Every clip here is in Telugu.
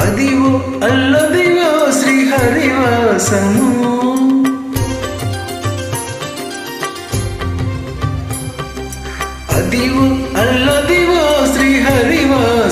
అదివో అల్లదివో శ్రీహరివాసము.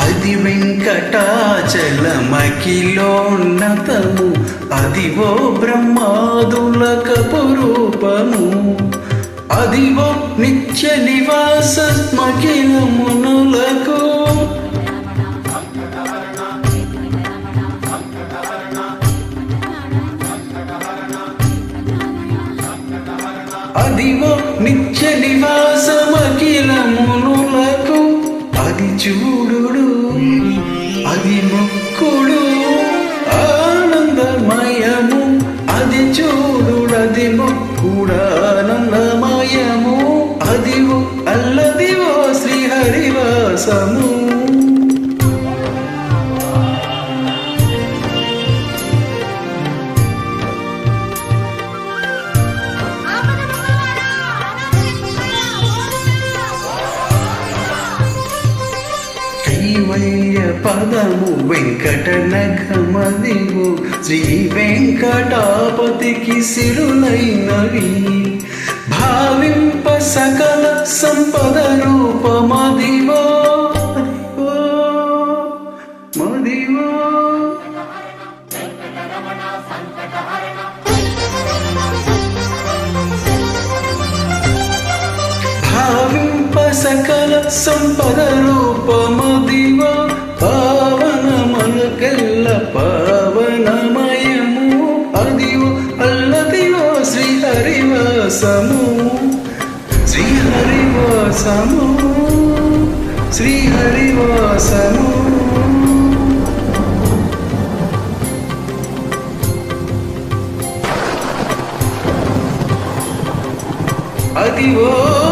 అది వెంకటాచలమకిలోన్నతము అదివో బ్రహ్మాదుల కపురూపము అదివో నిత్య నివాస మకిలమునులకు అదివో నిత్య నివాసమకిలమునులకు అది చూడు అది చూడుడు అది మొక్కుడు అదివో అల్లదివో శ్రీహరివాసము. కైవల్య పదము వెంకట నగమదివు శ్రీ వెంకటాపతికి సిరులైనవి. భావింప సకల సంపద రూపమదివో. మదివో, భావింప సకల సంపద రూపమది వాసము శ్రీహరి శ్రీహరివాసము. శ్రీహరివాసము. శ్రీహరివాసము అదివో